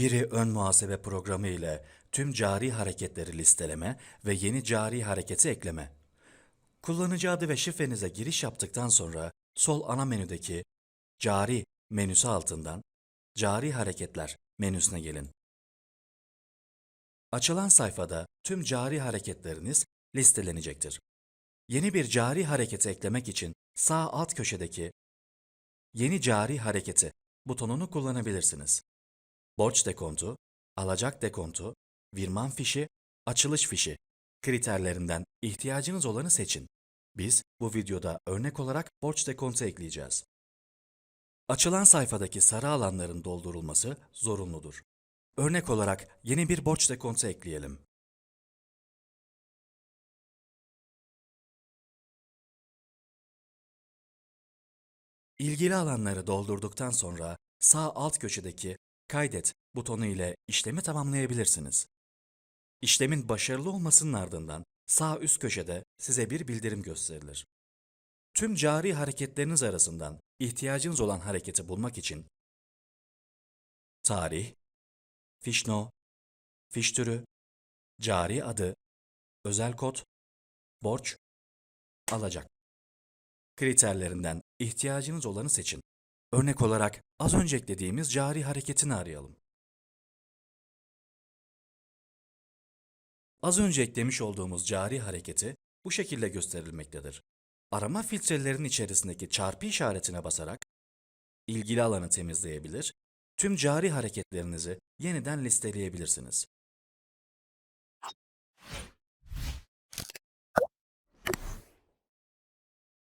Bilgi ön muhasebe programı ile tüm cari hareketleri listeleme ve yeni cari hareketi ekleme. Kullanıcı adı ve şifrenize giriş yaptıktan sonra sol ana menüdeki Cari menüsü altından Cari Hareketler menüsüne gelin. Açılan sayfada tüm cari hareketleriniz listelenecektir. Yeni bir cari hareketi eklemek için sağ alt köşedeki Yeni cari hareketi butonunu kullanabilirsiniz. Borç dekontu, alacak dekontu, virman fişi, açılış fişi kriterlerinden ihtiyacınız olanı seçin. Biz bu videoda örnek olarak borç dekontu ekleyeceğiz. Açılan sayfadaki sarı alanların doldurulması zorunludur. Örnek olarak yeni bir borç dekontu ekleyelim. İlgili alanları doldurduktan sonra sağ alt köşedeki Kaydet butonu ile işlemi tamamlayabilirsiniz. İşlemin başarılı olmasının ardından sağ üst köşede size bir bildirim gösterilir. Tüm cari hareketleriniz arasından ihtiyacınız olan hareketi bulmak için tarih, fiş no, fiş türü, cari adı, özel kod, borç, alacak kriterlerinden ihtiyacınız olanı seçin. Örnek olarak az önce eklediğimiz cari hareketini arayalım. Az önce eklemiş olduğumuz cari hareketi bu şekilde gösterilmektedir. Arama filtrelerinin içerisindeki çarpı işaretine basarak ilgili alanı temizleyebilir, tüm cari hareketlerinizi yeniden listeleyebilirsiniz.